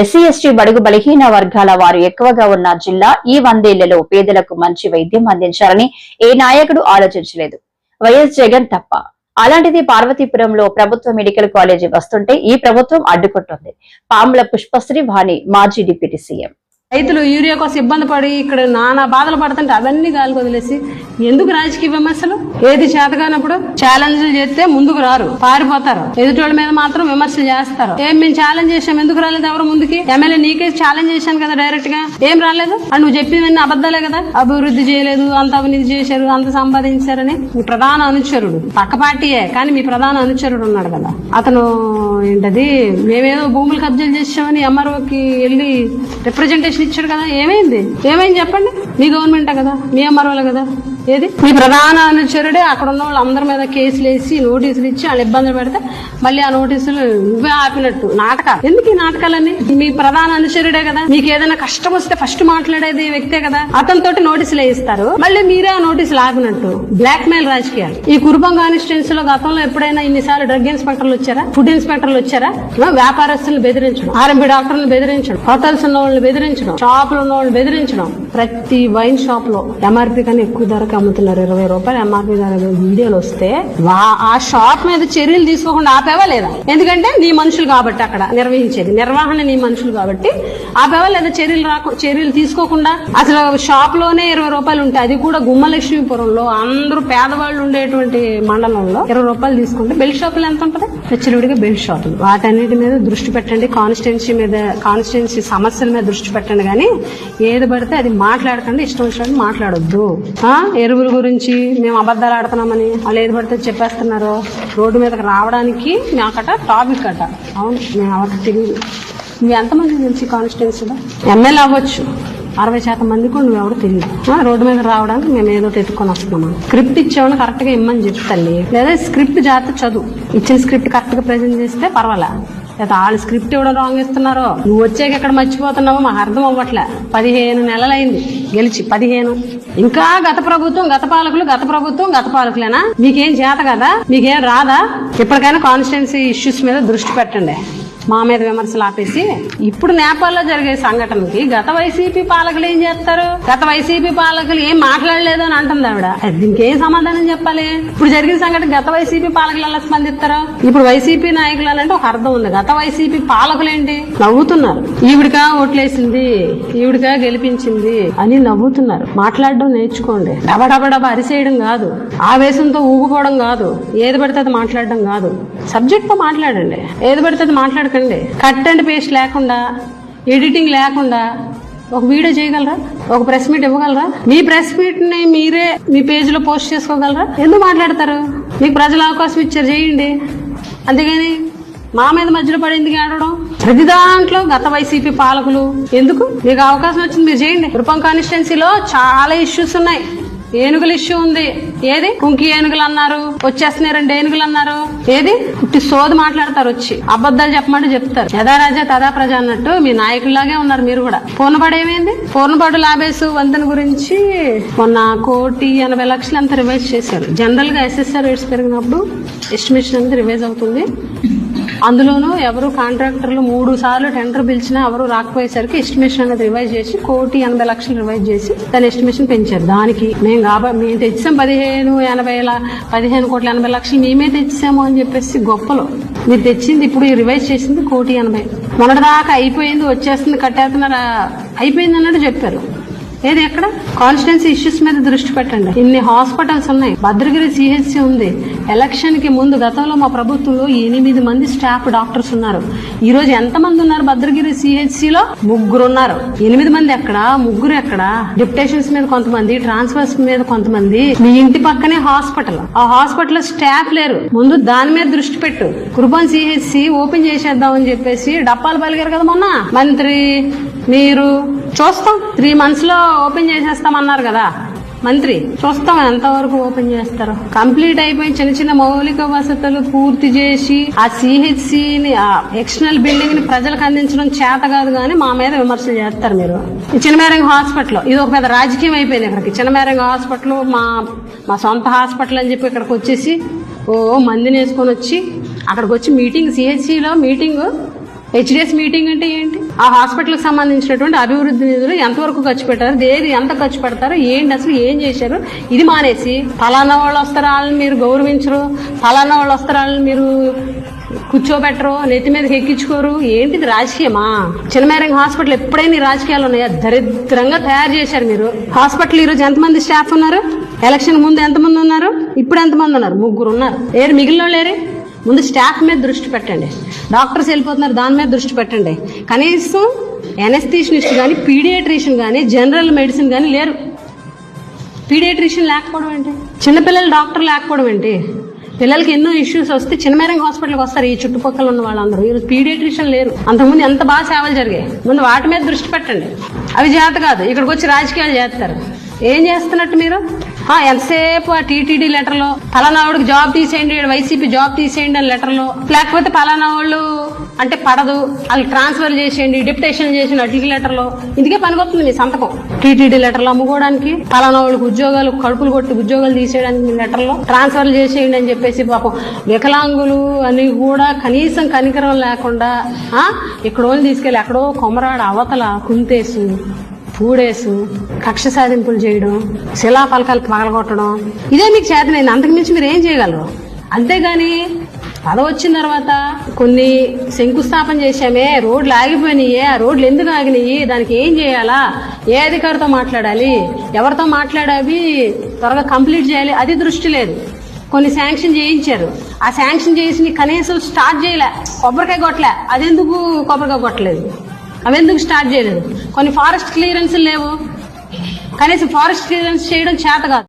SC ST బడుగు బలహీన వర్గాల వారు ఎక్కువగా ఉన్న జిల్లా ఈ వందేళ్ళలో పేదలకు మంచి వైద్యం అందించాలని ఏ నాయకుడు ఆలోచించలేదు. వైఎస్ జగన్ తప్ప. అలాంటిది పార్వతీపురంలో ప్రభుత్వ మెడికల్ కాలేజీ వస్తుంటే ఈ ప్రభుత్వం అడ్డుకుంటుంది. పాముల పుష్పశ్రీ వాణి మాజీ డిప్యూటీ సీఎం. రైతులు యూరియా కోసం ఇబ్బంది పడి ఇక్కడ నానా బాధలు పడుతుంటే అవన్నీ గాలికి వదిలేసి ఎందుకు రాజకీయ విమర్శలు? ఏది చేతగానప్పుడు ఛాలెంజ్లు చేస్తే ముందుకు రారు పారిపోతారు. ఎదుటోళ్ళ మీద మాత్రం విమర్శలు చేస్తారు. ఏం మేము ఛాలెంజ్ చేసాం ఎందుకు రాలేదు ఎవరు ముందుకి? ఎమ్మెల్యే నీకే ఛాలెంజ్ చేశాను కదా డైరెక్ట్గా. ఏం రాలేదు? అండ్ నువ్వు చెప్పినవన్నీ అబద్దాలే కదా. అభివృద్ధి చేయలేదు అంత అవినీతి చేశారు అంత సంపాదించారని మీ ప్రధాన అనుచరుడు పక్క పార్టీయే కానీ మీ ప్రధాన అనుచరుడు ఉన్నాడు కదా. అతను ఏంటది మేమేదో భూములు కబ్జాలు చేసామని ఎంఆర్ఓకి వెళ్ళి రిప్రజెంటేషన్ ఇచ్చాడు కదా? ఏమైంది? ఏమైంది చెప్పండి. మీ గవర్నమెంటే కదా? మీ ఎంఆర్ఓలే కదా? ఏది? మీ ప్రధాన అనుచరుడే అక్కడ ఉన్న వాళ్ళందరి మీద కేసులు వేసి నోటీసులు ఇచ్చి వాళ్ళు ఇబ్బందులు పెడితే మళ్ళీ ఆ నోటీసులు నువ్వే ఆపినట్టు. నాటకాలు. ఎందుకు ఈ నాటకాలన్నీ? మీ ప్రధాన అనుచరుడే కదా. మీకు ఏదైనా కష్టం వస్తే ఫస్ట్ మాట్లాడేది వ్యక్తే కదా. అతనితోటి నోటీసులు వేయిస్తారు. మళ్ళీ మీరే ఆ నోటీసులు ఆపినట్టు. బ్లాక్ మెయిల్ రాజకీయాలు. ఈ కురుపం కాన్స్టిట్యున్సీ లో గతంలో ఎప్పుడైనా ఇన్నిసార్లు డ్రగ్ ఇన్స్పెక్టర్లు వచ్చారా? ఫుడ్ ఇన్స్పెక్టర్లు వచ్చారా? వ్యాపారస్తులను బెదిరించడం. ఆర్ఎంపీ డాక్టర్లను బెదిరించడం. హోటల్స్ ఉన్న వాళ్ళని బెదిరించడం. షాపులు ఉన్న వాళ్ళని బెదిరించడం. ప్రతి వైన్ షాప్లో ఎంఆర్పీ కన్నా ఎక్కువ ధరకు అమ్ముతున్నారు ఇరవై రూపాయలు ఎంఆర్పీ ధర వీడియోలు వస్తే వా- ఆ షాప్ మీద చర్యలు తీసుకోకుండా ఆపేవా లేదా? ఎందుకంటే నీ మనుషులు కాబట్టి అక్కడ నిర్వహించేది. నిర్వహణ నీ మనుషులు కాబట్టి ఆపేవా లేదా చర్యలు రాకు చర్యలు తీసుకోకుండా? అసలు షాప్లోనే ఇరవై రూపాయలు ఉంటాయి అది కూడా గుమ్మలక్ష్మీపురంలో అందరూ పేదవాళ్ళు ఉండేటువంటి మండలంలో ఇరవై రూపాయలు తీసుకుంటే బెల్ట్ షాపులు ఎంత ఉంటుంది? హెచ్చరివిడిగా బెల్ట్ షాపులు. వాటన్నిటి మీద దృష్టి పెట్టండి. కాన్స్టిట్యున్సీ మీద కాన్స్టిట్యున్సీ సమస్యల మీద దృష్టి పెట్టండి కానీ ఏది పడితే అది మాట్లాడకండి. ఇష్టం వచ్చినట్టు మాట్లాడొద్దు. ఎరువుల గురించి మేము అబద్ధాలు ఆడుతున్నామని వాళ్ళు ఏది పడితే చెప్పేస్తున్నారు. రోడ్డు మీదకి రావడానికి మాకట టాపిక్ అట. అవును మేము ఎవరికి తెలియదు. నువ్వు ఎంతమంది తెలిసి కాన్స్టిట్యున్సీలో? ఎమ్మెల్యే అవ్వచ్చు. అరవై శాతం మందికి నువ్వు ఎవరు తెలియదు. రోడ్డు మీద రావడానికి మేము ఏదో ఎత్తుకొని వస్తున్నాము స్క్రిప్ట్ ఇచ్చేవాళ్ళు కరెక్ట్గా ఇమ్మని చెప్పు లేదా స్క్రిప్ట్ జాగ్రత్త చదువు. ఇచ్చిన స్క్రిప్ట్ కరెక్ట్గా ప్రజెంట్ చేస్తే పర్వాలే. లేదా వాళ్ళు స్క్రిప్ట్ ఇవ్వడం రాంగ్ ఇస్తున్నారో. నువ్వు వచ్చాక ఎక్కడ మర్చిపోతున్నావో మాకు అర్థం అవ్వట్లే. పదిహేను నెలలైంది. గెలిచి పదిహేను. ఇంకా గత ప్రభుత్వం గత పాలకులు గత ప్రభుత్వం గత పాలకులేనా? మీకేం చేత కదా? మీకేం రాదా? ఇప్పటికైనా కాన్స్టిట్యున్సీ ఇష్యూస్ మీద దృష్టి పెట్టండి. మా మీద విమర్శలు ఆపేసి ఇప్పుడు నేపాల్లో జరిగే సంఘటనకి గత వైసీపీ పాలకులు ఏం చేస్తారు? గత వైసీపీ పాలకులు ఏం మాట్లాడలేదు అని అంటుంది ఆవిడ. అది దీనికి ఏం సమాధానం చెప్పాలి? ఇప్పుడు జరిగిన సంఘటన గత వైసీపీ పాలకులు ఎలా స్పందిస్తారు? ఇప్పుడు వైసీపీ నాయకులు అంటే ఒక అర్థం ఉంది. గత వైసీపీ పాలకులు ఏంటి? నవ్వుతున్నారు. ఈవిడిగా ఓట్లేసింది ఈవిడిగా గెలిపించింది అని నవ్వుతున్నారు. మాట్లాడడం నేర్చుకోండి. డబడబడబ అరిసేయడం కాదు. ఆవేశంతో ఊగుకోవడం కాదు. ఏది పడితే అది మాట్లాడడం కాదు. సబ్జెక్ట్తో మాట్లాడండి. ఏది పడితే అది మాట్లాడకండి కట్ అండ్ పేస్ట్ లేకుండా ఎడిటింగ్ లేకుండా ఒక వీడియో చేయగలరా? ఒక ప్రెస్ మీట్ ఇవ్వగలరా? మీ ప్రెస్ మీట్ని మీరే మీ పేజ్లో పోస్ట్ చేసుకోగలరా? ఎందుకు మాట్లాడతారు? మీకు ప్రజలు అవకాశం ఇచ్చారు చేయండి. అంతేగాని మా మీద మధ్యలో పడింది ఆడడం ప్రతి దాంట్లో గత వైసీపీ పాలకులు. ఎందుకు? మీకు అవకాశం వచ్చింది మీరు చేయండి. రూపం కాన్స్టిట్యున్సీలో చాలా ఇష్యూస్ ఉన్నాయి. ఏనుగుల ఇష్యూ ఉంది. ఏది? కుంకి ఏనుగులు అన్నారు. వచ్చేస్తున్నాయి రెండు ఏనుగులు అన్నారు. ఏది? ఇట్టి సోది మాట్లాడతారు వచ్చి. అబద్ధాలు చెప్పమంటే చెప్తారు. యథారాజా తదా ప్రజ అన్నట్టు మీ నాయకుల్లాగే ఉన్నారు మీరు కూడా. పూర్ణపాడు ఏమైంది? పూర్ణపాడు లాభేసు వంతెన గురించి మొన్న కోటి ఎనభై లక్షలు అంతా రివైజ్ చేశారు. జనరల్గా ఎస్ఎస్ఆర్ రేట్స్ పెరిగినప్పుడు ఎస్టిమేషన్ అనేది రివైజ్ అవుతుంది. అందులోనూ ఎవరు కాంట్రాక్టర్లు మూడు సార్లు టెండర్ పిలిచినా ఎవరు రాకపోయేసరికి ఎస్టిమేషన్ అనేది రివైజ్ చేసి కోటి ఎనభై లక్షలు రివైజ్ చేసి దాని ఎస్టిమేషన్ పెంచారు. దానికి మేము కాబట్టి మేము తెచ్చాం పదిహేను ఎనభై పదిహేను కోట్ల ఎనభై లక్షలు మేమే తెచ్చాము అని చెప్పేసి గొప్పలు. మీరు తెచ్చింది ఇప్పుడు రివైజ్ చేసింది కోటి ఎనభై. మొన్నటిదాకా అయిపోయింది వచ్చేస్తుంది కట్టేస్తున్నారా అయిపోయింది అన్నట్టు చెప్పారు. ఏది ఎక్కడ? కాన్స్టిట్యున్సీ ఇష్యూస్ మీద దృష్టి పెట్టండి. ఇన్ని హాస్పిటల్స్ ఉన్నాయి. భద్రగిరి సిహెచ్సి ఉంది. ఎలక్షన్కి ముందు గతంలో మా ప్రభుత్వంలో ఎనిమిది మంది స్టాఫ్ డాక్టర్స్ ఉన్నారు. ఈ రోజు ఎంత మంది ఉన్నారు భద్రగిరి సిహెచ్సి లో ముగ్గురు ఉన్నారు ఎనిమిది మంది ఎక్కడ? ముగ్గురు ఎక్కడ? డిప్యూటేషన్స్ మీద కొంతమంది ట్రాన్స్ఫర్స్ మీద కొంతమంది. మీ ఇంటి పక్కనే హాస్పిటల్. ఆ హాస్పిటల్ స్టాఫ్ లేరు. ముందు దాని మీద దృష్టి పెట్టు. కుర్బాన్ సిహెచ్సి ఓపెన్ చేసేద్దాం అని చెప్పేసి డప్పాలు పలిగారు కదా మొన్న. మంత్రి మీరు చూస్తాం. త్రీ మంత్స్లో ఓపెన్ చేసేస్తామన్నారు కదా. మంత్రి చూస్తాం ఎంతవరకు ఓపెన్ చేస్తారు. కంప్లీట్ అయిపోయి చిన్న చిన్న మౌలిక వసతులు పూర్తి చేసి ఆ సిహెచ్సి ని ఆ ఎక్స్టర్నల్ బిల్డింగ్ని ప్రజలకు అందించడం చేత కాదు కానీ మా మీద విమర్శలు చేస్తారు మీరు. చిన్నమేరంగ హాస్పిటల్ ఇది ఒక పెద్ద రాజకీయం అయిపోయింది ఇక్కడికి. చిన్నమేరంగ హాస్పిటల్ మా మా సొంత హాస్పిటల్ అని చెప్పి ఇక్కడికి వచ్చేసి ఓ మందిని వేసుకొని వచ్చి అక్కడికి వచ్చి మీటింగ్ సిహెచ్సిలో మీటింగ్ హెచ్డిఎస్ మీటింగ్ అంటే ఏంటి? ఆ హాస్పిటల్కి సంబంధించినటువంటి అభివృద్ధి నిధులు ఎంతవరకు ఖర్చు పెట్టారు ఏది ఎంత ఖర్చు పెడతారు ఏంటి అసలు ఏం చేశారు ఇది మానేసి ఫలానా వాళ్ళు వస్తారు వాళ్ళని మీరు గౌరవించరు ఫలానా వాళ్ళు వస్తారు వాళ్ళని మీరు కూర్చోబెట్టరు నెత్తి మీదకి ఎక్కించుకోరు ఏంటిది రాజకీయమా? చిన్నమేరంగ హాస్పిటల్ ఎప్పుడైనా ఈ రాజకీయాలు ఉన్నాయా? దరిద్రంగా తయారు చేశారు మీరు. హాస్పిటల్ ఈరోజు ఎంతమంది స్టాఫ్ ఉన్నారు? ఎలక్షన్ ముందు ఎంతమంది ఉన్నారు? ఇప్పుడు ఎంతమంది ఉన్నారు? ముగ్గురు ఉన్నారు. ఏరు మిగిలిన వాళ్ళు ముందు స్టాఫ్ మీద దృష్టి పెట్టండి. డాక్టర్స్ వెళ్ళిపోతున్నారు దాని మీద దృష్టి పెట్టండి. కనీసం ఎనస్థీషనిస్ట్ కానీ పీడియాట్రిషియన్ కానీ జనరల్ మెడిసిన్ కానీ లేరు. పీడియాట్రిషియన్ లేకపోవడం ఏంటి? చిన్నపిల్లలు డాక్టర్ లేకపోవడం ఏంటి? పిల్లలకి ఎన్నో ఇష్యూస్ వస్తే చిన్నమేరంగ హాస్పిటల్కి వస్తారు. ఈ చుట్టుపక్కల ఉన్న వాళ్ళందరూ. ఈరోజు పీడియాట్రిషియన్ లేరు. అంతకుముందు ఎంత బాగా సేవలు జరిగాయి? ముందు వాటి మీద దృష్టి పెట్టండి. అవి చేత కాదు. ఇక్కడికి వచ్చి రాజకీయాలు చేస్తారు. ఏం చేస్తున్నట్టు మీరు? ఎంతసేపు ఆ టీటీడీ లెటర్లో? ఫలానా వాడికి జాబ్ తీసేయండి వైసీపీ జాబ్ తీసేయండి అని లెటర్లో. లేకపోతే పలానా వాళ్ళు అంటే పడదు వాళ్ళు ట్రాన్స్ఫర్ చేసేయండి డిప్యుటేషన్ చేసిన అట్లకి లెటర్లో. ఇందుకే పనికొస్తుంది మీ సంతకం. టీటీడీ లెటర్లు అమ్ముకోవడానికి పలానా వాళ్ళకి ఉద్యోగాలు కడుపులు కొట్టి ఉద్యోగాలు తీసేయడానికి మీ లెటర్లో ట్రాన్స్ఫర్ చేసేయండి అని చెప్పేసి పాపం వికలాంగులు అని కూడా కనీసం కనికరం లేకుండా ఇక్కడ వాళ్ళు తీసుకెళ్ళి ఎక్కడో కొమరాడ అవతల కుంతేసు పూడేసు కక్ష సాధింపులు చేయడం శిలా పలకాలు పగలగొట్టడం ఇదే మీకు చేతనైంది. అంతకు మించి మీరు ఏం చేయగలరు? అంతేగాని పదవి వచ్చిన తర్వాత కొన్ని శంకుస్థాపన చేశామే రోడ్లు ఆగిపోయినాయి ఆ రోడ్లు ఎందుకు ఆగినాయి? దానికి ఏం చేయాలా? ఏ అధికారితో మాట్లాడాలి? ఎవరితో మాట్లాడాలి? త్వరగా కంప్లీట్ చేయాలి. అది దృష్టి లేదు. కొన్ని శాంక్షన్ చేయించారు. ఆ శాంక్షన్ చేసి కనీసం స్టార్ట్ చేయలే. కొబ్బరికాయ కొట్టలే. అదెందుకు కొబ్బరికాయ కొట్టలేదు? అవి ఎందుకు స్టార్ట్ చేయలేదు? కొన్ని ఫారెస్ట్ క్లియరెన్స్ లేవు. కనీసం ఫారెస్ట్ క్లియరెన్స్ చేయడం చేత కాదు.